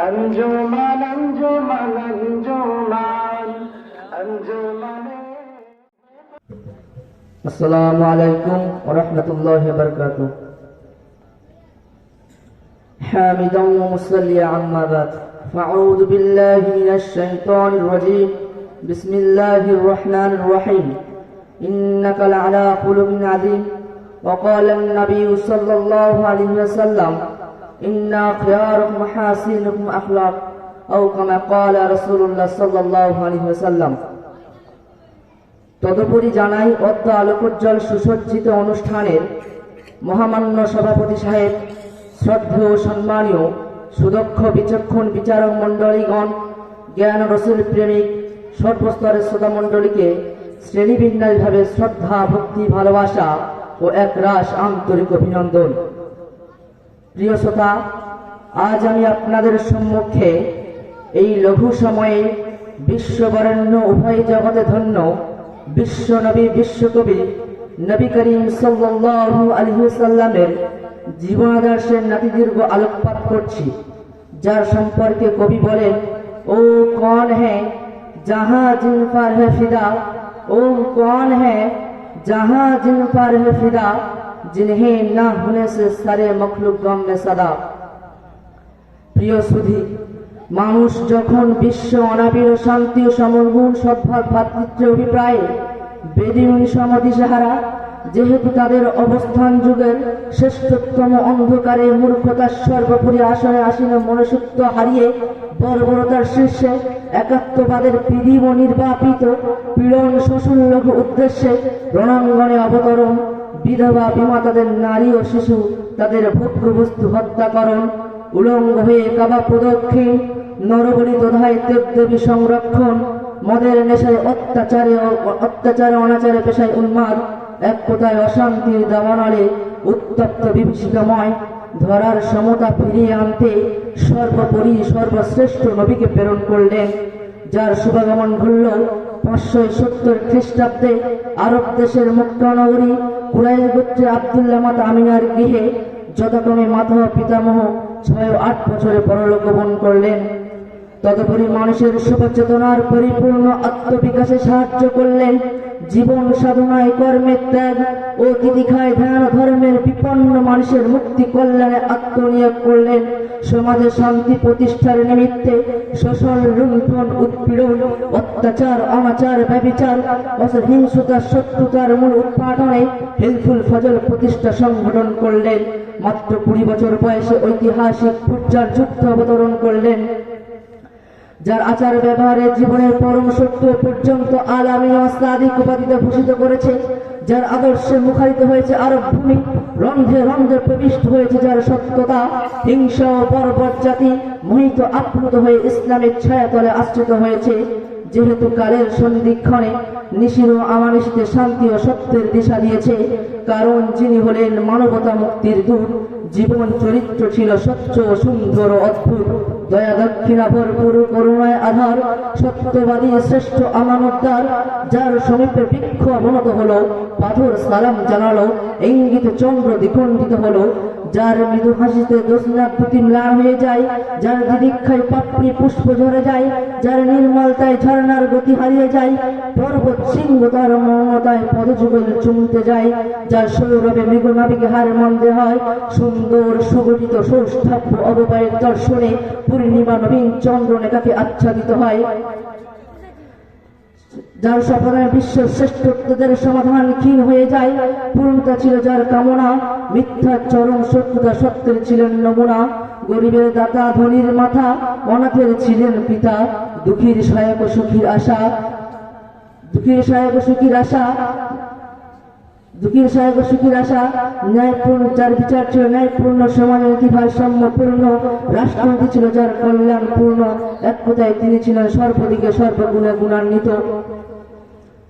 أنجمان أنجمان أنجمان أنجمان السلام عليكم ورحمة الله وبركاته حامدا ومصليا عما بعد فأعوذ بالله من الشيطان الرجيم بسم الله الرحمن الرحيم إنك لعلى خلق عظيم وقال النبي صلى الله عليه وسلم إن خياركم محاسنكم أخلاق أو كما قال رسول الله صلى الله عليه وسلم তদুপরি জানাই অদ্য আলোকোজ্জ্বল সুসজ্জিত অনুষ্ঠানের মহামান্য সভাপতি সাহেব শ্রদ্ধেয় সম্মানীয় সুদক্ষ বিচক্ষণ বিচারক মণ্ডলীগণ জ্ঞান রসুল প্রেমিক সর্বস্তরের শ্রোতা মণ্ডলীকে শ্রেণীবিন্যাসভাবে শ্রদ্ধা ভক্তি ভালোবাসা ও এক রাস আন্তরিক অভিনন্দন প্রিয় শ্রোতা, আজ আমি আপনাদের সম্মুখে এই লঘু সময়ে বিশ্ববরেণ্য উভয় জগতে ধন্য বিশ্বনবী বিশ্বকবি নবী করিম সাল্লু আলাইহি সাল্লামের জীবনাদর্শের নাতিদীর্ঘ আলোকপাত করছি, যার সম্পর্কে কবি বলেন, ও কন হ্যাঁ যাহা জিন পার হে ফিদা, ও কন হ্যাঁ যাহা জিন পার হে ফিদা जिन्हें न होने से सारे मखलूक गम में सदा প্রিয় সুধী মানুষ যখন বিশ্ব অনাবিল শান্তি ও সমগুণ সদ্ভাব ভাতৃত্ব অভিপ্রায়ে বেদিন সমদিশাহারা যেহেতু তাদের অবস্থান যুগের শ্রেষ্ঠতম অন্ধকারে মূর্খতার সর্বোপরি আসনে আসীন মনুষ্যত্ব হারিয়ে বর্বরতার শীর্ষে একাত্মবাদের পৃথিব নির্বাপিত পীড়ন শোষণ লঘু উদ্দেশ্যে রণাঙ্গনে অবতরণ বিধবা বিমাতাদের নারী ও শিশু তাদের ভোগ্যবস্তু হত্যাকরণ উলঙ্গ হয়ে কাবা প্রদক্ষিণ নরবলি দোধায় দেবদেবী সংরক্ষণ, মদের নেশায় অত্যাচারে অত্যাচারে অনাচারে পেশায় উন্মাদ, এক কোথায় অশান্তির দাবানলে উত্তপ্ত বিভীষিকাময়, ধরার সমতা ফিরিয়ে আনতে সর্বোপরি সর্বশ্রেষ্ঠ নবীকে প্রেরণ করলেন, যার শুভাগমন ঘটল পাঁচশো সত্তর খ্রিস্টাব্দে আরব দেশের মুক্তানগরী কুরাইশ গোত্রে আবদুল্লাহ মাতা আমিনার গৃহে যথাক্রমে মাথা পিতামহ ছয় আট বছরে পরলোক গমন করলেন। তদুপরি মানুষের শুভচেতনার পরিপূর্ণ আত্মবিকাশে সাহায্য করলেন। জীবন সাধনায় কর্মের ত্যাগ ও তিতিখায় ধ্যান ধর্মের বিপন্ন মানুষের মুক্তি কল্যাণে আত্মনিয়োগ করলেন। সমাজে শান্তি প্রতিষ্ঠার নিমিত্তে শোষণ লুণ্ঠন উৎপীড়ন, অত্যাচার, অনাচার, ব্যবিচার, অসহিংসতা, শত্রুতার মূল উৎপাদনে হিলফুল ফজল প্রতিষ্ঠা সংগঠন করলেন। মাত্র কুড়ি বছর বয়সে ঐতিহাসিক পূজার যুদ্ধ অবতরণ করলেন। যার আচার ব্যবহারে জীবনের পরম সত্য পর্যন্ত আলামী অস্তাদিক উপাধিতে ভূষিত করেছে, যার আদর্শে মুখারিত হয়েছে আরব ভূমি, রন্ধে রন্ধে প্রবিষ্ট হয়েছে যার সত্যতা, হিংসা ও পর্বত জাতি মোহিত আপ্লুত হয়ে ইসলামের ছায়াতলে আশ্রিত হয়েছে। যেহেতু কালের সন্ধিক্ষণে নিশির আমানিশিতে শান্তি ও সত্যের দিশা দিয়েছে, কারণ যিনি হলেন মানবতা মুক্তির দূত, জীবন চরিত্র ছিল স্বচ্ছ সুন্দর অদ্ভুত। দয়া, দক্ষিণা, ভরপুর করুণায় আধার, সত্যবাদী শ্রেষ্ঠ আমানতদার, যার সমীপে বৃক্ষ অবনত হলো, পাথর সালাম জানালো, ইঙ্গিত চন্দ্র দ্বিখণ্ডিত হলো যার মৃদু হাসিতে দোষনা প্রতি ম্লান হয়ে যায়, যার দিদীক্ষায় পাপড়ি পুষ্প ঝরে যায়, যার নির্মলতায় ঝর্ণার গতি হারিয়ে যায়, পর্বত সিংহ তার মমতায় পদযুগল চুমতে যায়, যার সৌরভে মৃগনাবিক হার মন্দে হয়, সুন্দর সুগঠিত সৌষ্ঠব্য অববায়ের দর্শনে পূর্ণিমা নবীন চন্দ্র নেকাকে আচ্ছাদিত হয়। সফরে বিশ্বের শ্রেষ্ঠত্বদের সমাধান ক্ষীণ হয়ে যায়। পূর্ণতা ছিল যার কামনা, মিথ্যা চরম শত্রুতা সত্যের ছিলেন নমুনা। গরিবের দাতা, ধনির মাথা, অনাথের ছিলেন পিতা। দুঃখীর সহায়ক সুখীর আশা। দুঃখীর সহায়ক সুখীর আশা। দুঃখীর সহায়ক সুখীর আশা। ন্যায়পূর্ণ, যার বিচার ছিল ন্যায়পূর্ণ, সমাজের নীতি ভারসাম্যপূর্ণ রাষ্ট্রনীতি ছিল যার কল্যাণপূর্ণ এক কথায় তিনি ছিলেন সর্বদিকে সর্বগুণে গুণান্বিত।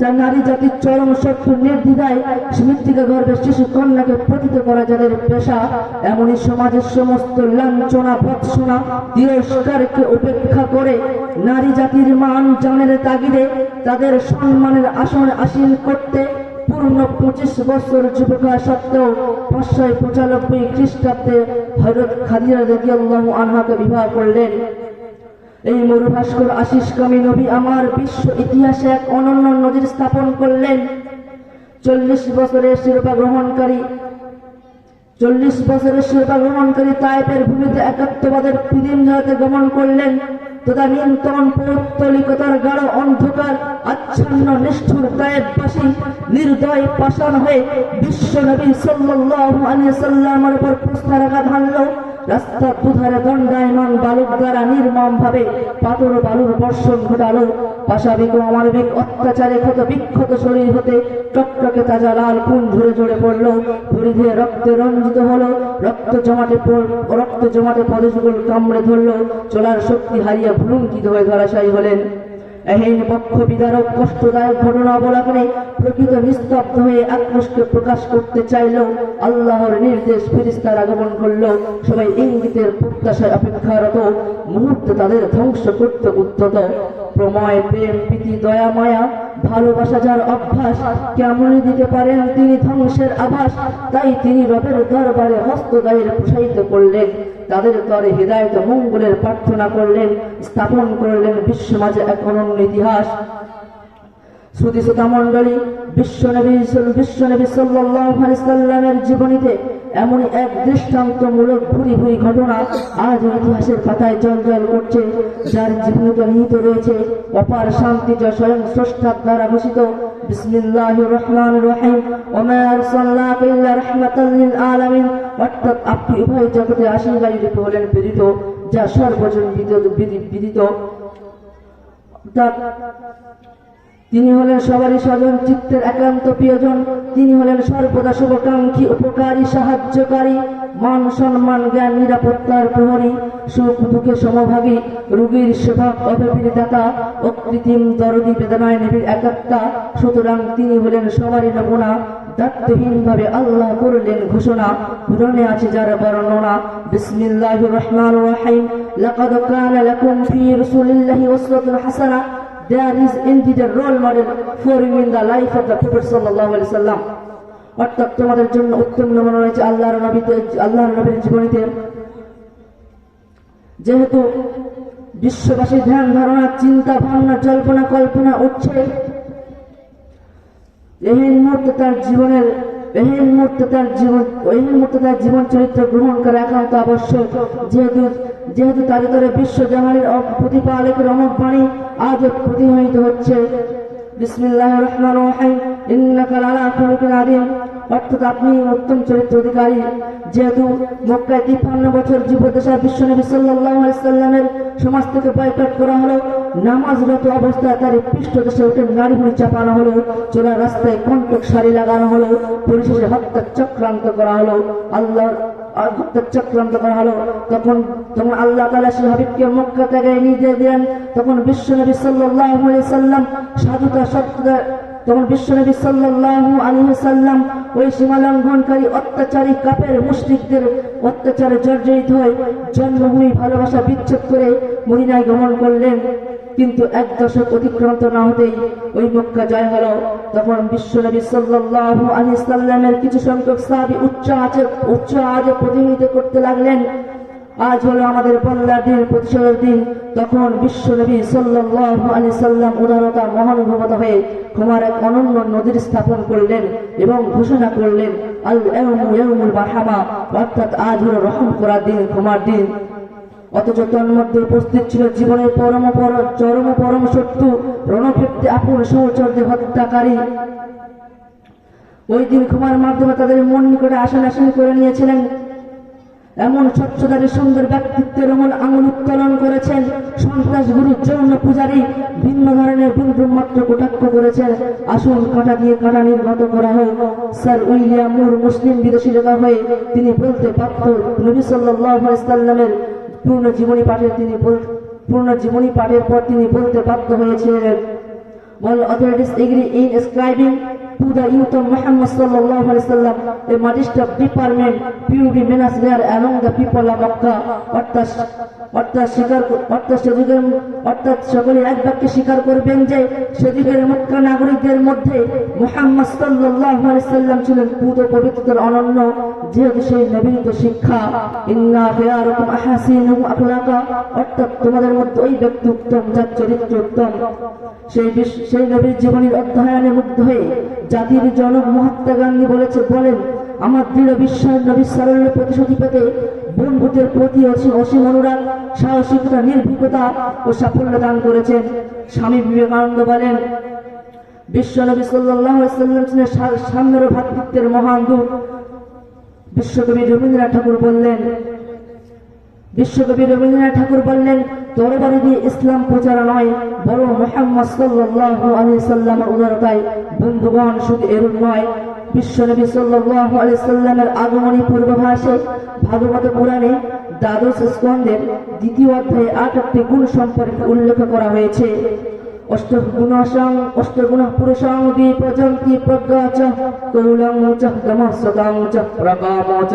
যা নারী জাতির চরম শত্রু নির্দ্বিধায় মৃত্তিকা গর্ভের শিশু কন্যাকে পতিত করা যাদের পেশা, এমনই সমাজের সমস্ত লাঞ্ছনা, ভৎসনা, তিরস্কারকে উপেক্ষা করে নারী জাতির মান জানের তাগিদে তাদের সম্মানের আসন আসীন করতে পূর্ণ পঁচিশ বছর যুবকা সত্ত্বেও পাঁচশো পঁচানব্বই খ্রিস্টাব্দে হজরত খাদিজা রাদিয়াল্লাহু আনহাকে বিবাহ করলেন। এই মরুভাস্কর আশিস কামী নবী আমার বিশ্ব ইতিহাসে এক অনন্য নজির স্থাপন করলেন। চল্লিশ বছরের শিরোপা গ্রহণকারী, চল্লিশ বছরের শিরোপা গ্রহণকারী তাইপের ভূমিতে একাত্মবাদের পিদিন জগতে গমন করলেন। তথা তদানীন্তন পৌত্তলিকতার গাঢ় অন্ধকার, আচ্ছন্ন, নিষ্ঠুর তায়েববাসী নির্দয় পাষাণ হয়ে বিশ্ব নবী সাল্লাল্লাহু আলাইহি সাল্লামের উপর প্রস্তারাঘাত হানল। রাস্তার দুধারে দণ্ডায়মান বালক দ্বারা নির্মম ভাবে পাথর বালুর বর্ষণ ঘটালো। পাশাবিক অমানবিক অত্যাচারে ক্ষত বিক্ষত শরীর হতে টকটকে তাজা লাল খুন ঝরে ঝরে পড়ল। পরিধে রক্তে রঞ্জিত হলো। রক্ত জমাটে রক্ত জমাটে পদশগুল কামড়ে ধরলো। চলার শক্তি হারিয়ে ভুলুঙ্কিত হয়ে ধরাশায়ী হলেন। পক্ষ বিদারক কষ্টদায়ক ঘটনা প্রকৃত নিস্তব্ধ হয়ে আক্রোশকে প্রকাশ করতে চাইলেও আল্লাহর নির্দেশ ফিরিস্তার আগমন করল। সবাই ইঙ্গিতের প্রত্যাশায় অপেক্ষারত। মুহূর্তে তাদের ধ্বংস করতে উদ্যত। প্রময়, প্রেম, প্রীতি, দয়া, মায়া, ভালোবাসা যার অভ্যাস কেমন দিতে পারেন তিনি ধ্বংসের আভাস, তাই তিনি রবের দরবারে হস্তদায়ের প্রসারিত করলেন। তাদের তরে হৃদায়ত মঙ্গলের প্রার্থনা করলেন, স্থাপন করলেন বিশ্ব মাঝে এক অনন্য ইতিহাস। শ্রুতি শ্রোতা মণ্ডলী, বিশ্বনবী বিশ্বনবী সাল্লামের জীবনীতে এমন এক দৃষ্টান্তমূলক ভুরি ভুরি ঘটনা আজ ইতিহাসের পাতায় জল জল করছে, যার জীবনীতে নিহিত রয়েছে অপার শান্তি যা স্বয়ং স্রষ্টার দ্বারা ঘোষিত। বিসমিল্লাহির الله الرحمن الرحيم وما أرسلناك إلا رحمة للعالمين অর্থাৎ আপনি উভয় জগতে আশীর্বাদী রূপে হলেন প্রেরিত যা সর্বজন বিদিত বিদিত। অর্থাৎ তিনি হলেন সবারই স্বজন, চিত্তের একান্ত প্রিয়জন। তিনি হলেন সর্বদা শুভকাঙ্ক্ষী, উপকারী, সাহায্যকারী, মান সম্মান, জ্ঞান, নিরাপত্তার প্রহরী, সুখ দুঃখে সমভাগী, রোগীর সেবা অভাবীর দাতা অকৃত্রিম দরদি বেদনায় নিবিড় একাত্তা সুতরাং তিনি হলেন সবারই নমুনা। দায়িত্বহীন ভাবে আল্লাহ করলেন ঘোষণা। পুরাণে আছে যার বর্ণনা, বিসমিল্লাহির রহমানির রহিম। লাকাদ কানা লাকুম ফি রাসূলিল্লাহি উসওয়াতুন হাসানাহ there is indeed a role model for you in the life of the Prophet sallallahu alaihi wasallam. অর্থাৎ তোমাদের জন্য উত্তম নমুনা রয়েছে আল্লাহর নবীতে আল্লাহর নবীর জীবনীতে। যেহেতু বিশ্ববাসী ধ্যান, ধারণা, চিন্তা, ভাবনা, জল্পনা, কল্পনা উঠছে এই মুহূর্তে তার জীবনের, এই মুহূর্তে তার জীবন, এই মুহূর্তে তার জীবন চরিত্র গ্রহণ করা একান্ত আবশ্যক। যেহেতু যেহেতু তার ভিতরে বিশ্ব জাহানের প্রতিপালকের অমক বাণী আজ প্রতিহিত হচ্ছে। বিসমিল্লাহ রহমান রহিম। ইন্নাকা লালা খুলুকিন আদিম অর্থাৎ আপনি উত্তম চরিত্র অধিকারী। যেহেতু মক্কায় তিপ্পান্ন বছর জীবদেশা বিশ্বনবী সাল্লাল্লাহু আলাইহি সাল্লামের সমাজ থেকে বয়কট করা হলো, নামাজরত অবস্থায় তার পৃষ্ঠদেশে উঠে নারী বুড়ি চাপানো হলো চোরা রাস্তায় কণ্টক সারি লাগানো হলো, পরিশেষে হত্যা চক্রান্ত করা হলো। আল্লাহ হত্যা চক্রান্ত করা হলো। তখন তখন আল্লাহ তালা সেই হাবিবকে মক্কা থেকে নিয়ে দিলেন, তখন বিশ্বনবী সাল্লাল্লাহু আলাইহি সাল্লাম সাধুতা সত্যতা তখন বিশ্বনবী সাল্লাল্লাহু আলাইহি সাল্লাম ওই সীমা লঙ্ঘনকারী অত্যাচারী কাপের মুশরিকদের অত্যাচারে জর্জরিত হয়ে জন্মভূমি ভালোবাসা বিচ্ছেদ করে মদিনায় গমন করলেন। কিন্তু এক দশক অতিক্রান্ত না হতেই ওই মক্কা জয় হলো। তখন বিশ্বনবী সাল্লাল্লাহু আলাইহি সাল্লামের কিছু সংখ্যক সাহাবী উচ্চ আজে উচ্চ আজে প্রতিনিধিত্ব করতে লাগলেন। আজ হলো আমাদের পল্লার দিন, প্রতিশোধের দিন। তখন বিশ্বনবী সাল্লাল্লাহু আলাইহি সাল্লাম উদারতা মহানুভবতা হয়ে ক্ষমার এক অনন্য নদীর স্থাপন করলেন এবং ঘোষণা করলেন আল ইয়াউমুল মারহামা অর্থাৎ আজ হলো রহম করার দিন ক্ষমার দিন। অথচ তন্মধ্যে উপস্থিত ছিল জীবনের পরম পর চরম পরম শত্রু, রণক্ষেত্রে আপন সহচর্যে হত্যাকারী। ওই দিন ক্ষমার মাধ্যমে তাদের মন নিকটে আসন আসন করে নিয়েছিলেন। এমন স্বচ্ছতার সুন্দর ব্যক্তিত্বের অমল আঙুল উত্তোলন করেছেন। সন্ত্রাস গুরু যৌন পূজারী ভিন্ন ধরনের মাত্র কটাক্ষ করেছেন। আসুন কাটা দিয়ে কাটা নির্গত করা হোক স্যার উইলিয়াম মুর মুসলিম বিদেশি লেখা হয়ে তিনি বলতে পারত নবী সাল্লাল্লাহু আলাইহি সাল্লামের পূর্ণ জীবনী পাঠের তিনি পূর্ণ জীবনী পাঠের পর তিনি বলতে বাধ্য হয়েছিলেন All authorities agree in to the youth of Muhammad sallallahu a modest department there among the people of Makkah অর্থাৎ স্বীকার অর্থাৎ সকলে এক করবেন যে সেযুগের মক্কা নাগরিকদের মধ্যে মুহাম্মদ সাল্লাল্লাহু আলাইহি সাল্লাম ছিলেন পুত পবিত্র, অনন্য। যেহেতু সেই নবীত শিক্ষা, ইন্না ফিয়ারুকুম আহাসিনুকুম আখলাকা অর্থাৎ তোমাদের মধ্যে ওই ব্যক্তি উত্তম, যার চরিত্র উত্তম। সেই সেই নবীর জীবনের অধ্যয়নে মুগ্ধ হয়ে জাতির জনক মহাত্মা গান্ধী বলেছে, বলেন, আমার দৃঢ় বিশ্বাস নবীর সারল্য প্রতিশ্রুতি পেতে বন্ধুদের প্রতি অসীম অসীম অনুরাগ, সাহসিকতা, নির্ভীকতা ও সাফল্য দান করেছেন। স্বামী বিবেকানন্দ বলেন, বিশ্ব নবী সাল্লাম ছিলেন সাম্যের ও ভ্রাতৃত্বের মহান দূত। বিশ্বকবি রবীন্দ্রনাথ ঠাকুর বললেন, বিশ্বকবি রবীন্দ্রনাথ ঠাকুর বললেন তরবারি দিয়ে ইসলাম প্রচার নয়, বরং মোহাম্মদ সাল্লাল্লাহু আলাইহি সাল্লামের উদারতায়। বন্ধুগণ, শুধু এরূপ নয় বিশ্বনবী সাল্লাল্লাহু আলাইহি সাল্লামের আগমনী পূর্বাভাসে ভাগবত পুরাণে দ্বাদশ স্কন্ধের দ্বিতীয় অধ্যায়ে আটটি গুণ সম্পর্কে উল্লেখ করা হয়েছে। অষ্টগুণাসাং অষ্টগুণ পুরুষাং দ্বিপ্রজন্তি প্রজ্ঞা চ কৌলং চ গমস্বতাং চ প্রকাম চ।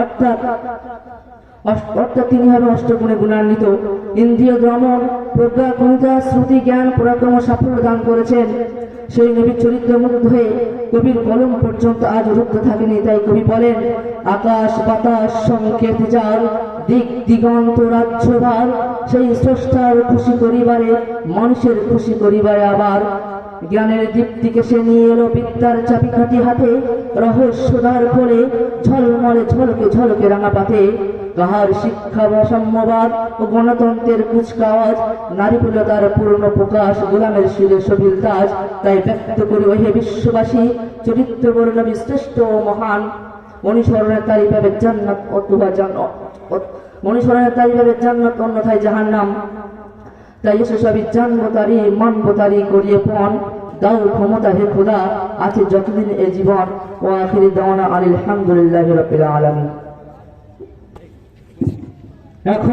অর্থাৎ অর্থাৎ তিনি হবে অষ্টগুণে গুণান্বিত। ইন্দ্রিয় ভ্রমণ প্রজ্ঞা গুণিতা শ্রুতি, জ্ঞান, পরাক্রম, সাফল্য দান করেছেন। সেই নবীর চরিত্র মুগ্ধ হয়ে কবির কলম পর্যন্ত আজ রুদ্ধ থাকেনি, তাই কবি বলেন, আকাশ, বাতাস, সংকেত যার, দিক, দিগন্ত রাজ্যভার সেই স্রষ্টার খুশি করিবারে, মানুষের খুশি করিবারে আবার। জ্ঞানের দীপ্তিকে সে নিয়ে এলো বিদ্যার চাবিকাঠি হাতে, রহস্যদার খোলে ঝলমলে ঝলকে ঝলকে রাঙা পাতে। কাহার শিক্ষা বা ও গণতন্ত্রের কুচকাওয়াজ নারীকুলতার পূর্ণ প্রকাশ, গোলামের শিরে সবিল দাস, তাই ব্যক্ত করি ওহে বিশ্ববাসী চরিত্র বর্ণবী শ্রেষ্ঠ ও মহান। অনুসরণের তারি পাবে জান্নাত অথবা জান্নাত অনুসরণের তারি পাবে জান্নাত, অন্যথায় জাহান্নাম। তাই এসে সবই জানব তারি, মানবো তারি করিয়ে পণ। দাও ক্ষমতা হে খোদা, আছে যতদিন এ জীবন। ও আখিরি দাওয়ানা আলহামদুলিল্লাহ রবিল আলমী এখন